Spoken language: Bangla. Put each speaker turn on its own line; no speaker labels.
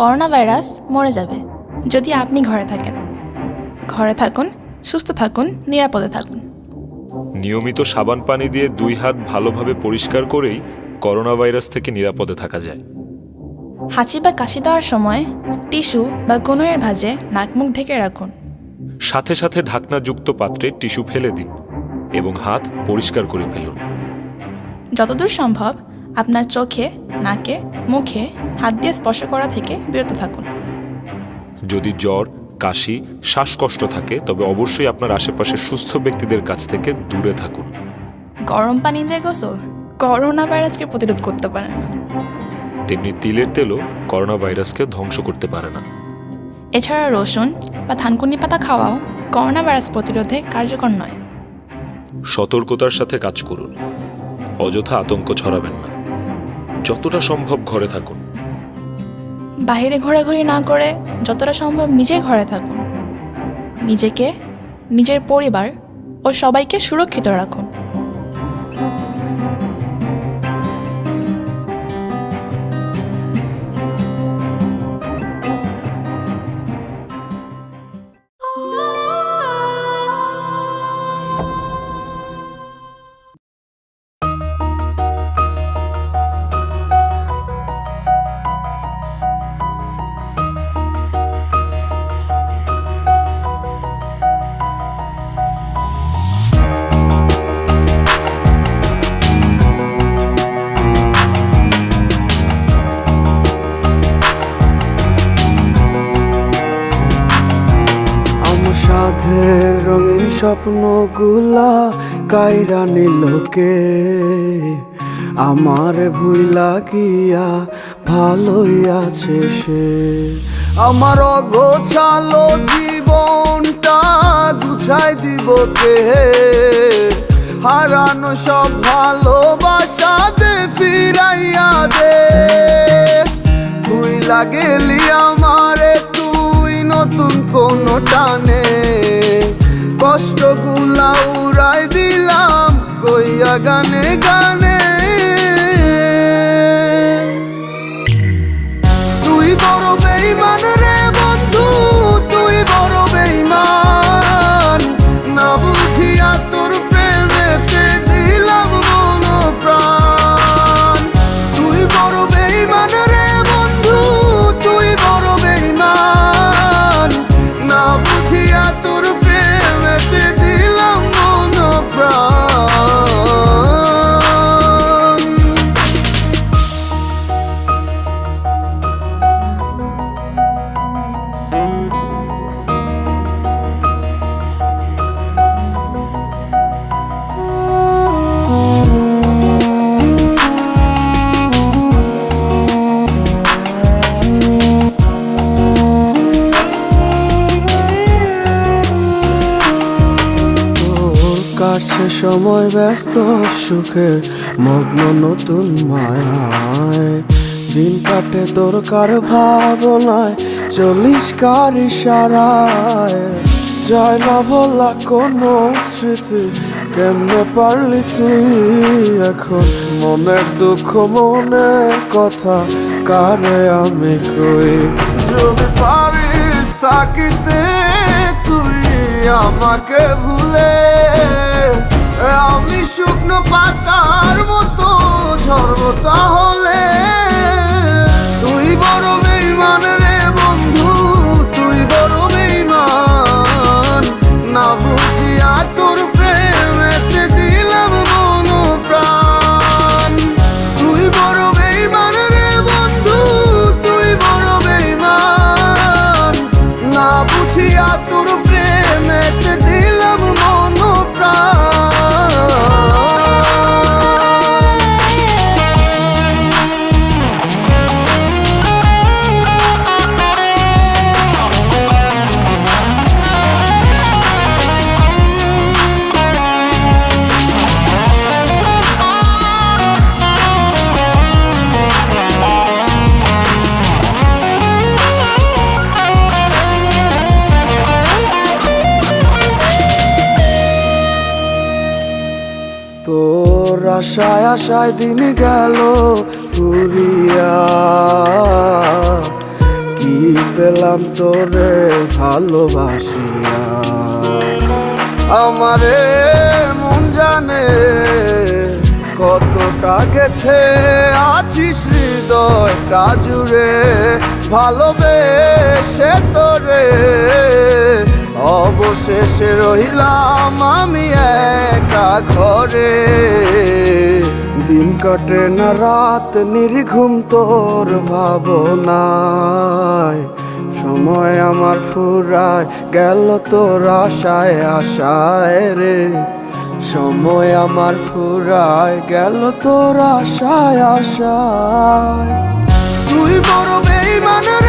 করোনা ভাইরাস মরে যাবে যদি আপনি ঘরে থাকেন। ঘরে থাকুন সুস্থ থাকুন নিরাপদে থাকুন।
নিয়মিত সাবান পানি দিয়ে দুই হাত ভালোভাবে পরিষ্কার করেই করোনা ভাইরাস থেকে নিরাপদে থাকা যায়।
হাঁচি বা কাশি দেওয়ার সময় টিস্যু বা কোনোয়ের ভাঁজে নাক মুখ ঢেকে রাখুন।
সাথে সাথে ঢাকনাযুক্ত পাত্রে টিস্যু ফেলে দিন এবং হাত পরিষ্কার করে ফেলুন।
যতদূর সম্ভব আপনার চোখে নাকে মুখে হাত দিয়ে স্পর্শ করা থেকে বিরত থাকুন।
যদি জ্বর কাশি শ্বাসকষ্ট থাকে তবে অবশ্যই আপনার আশেপাশের সুস্থ ব্যক্তিদের কাছ থেকে দূরে থাকুন।
গরম পানি দিয়ে গোসল। করোনা ভাইরাসকে প্রতিরোধ করতে পারে না।
তেমনি তিলের তেলও করোনা ভাইরাসকে ধ্বংস করতে পারে না।
এছাড়া রসুন বা থানকুনি পাতা খাওয়াও করোনা ভাইরাস প্রতিরোধে কার্যকর নয়।
সতর্কতার সাথে কাজ করুন। অযথা আতঙ্ক ছড়াবেন না। যতটা সম্ভব ঘরে থাকুন।
বাইরে ঘোরাঘুরি না করে যতটা সম্ভব নিজের ঘরে থাকুন। নিজেকে, নিজের পরিবার ও সবাইকে সুরক্ষিত রাখুন।
স্বপ্নগুলা কাইরা নিলোকে আমার ভুই লাগিয়া ভালোই আছে সে। আমার অগোছালো জীবনটা গুছাই দিব কে? হারানো সব ভালোবাসা দে ফিরাইয়া দে। তুই লাগেলি আমারে, তুই নতুন কোনো টানে। কষ্টগুলা উড়াই দিলাম কইয়া গানে গানে সময় ব্যস্ত, সুখে, মগ্ন নতুন মায়ায়। দিন কাটে তোর ভাবনায়, চল্লিশ কার ইশারায়। যায় না বলা কোনো স্মৃতি, কেমনে পারলি তুই এখন? মনের দুঃখ, মনের কথা, কারে আমি কই? যদি পারিস থাকিতে তুই আমাকে ভুলে শুকনো পাতার মতো ঝরব তাহলে আশায় আশায় দিন গেল কি পেলাম তোরে ভালোবাসিয়া? আমারে মন জানে কতটা গেছে আছিস হৃদয়টা জুড়ে। ভালোবেসে তোরে অবশেষে রহিলাম আমি একা ঘরে। দিন কাটে না, রাত নির্ঘুম তোর ভাবনায়। সময় আমার ফুরায়, গেল তোর আশায় আশায় রে। সময় আমার ফুরায়, গেল তোর আশায় আশায়। তুই বড় বেইমান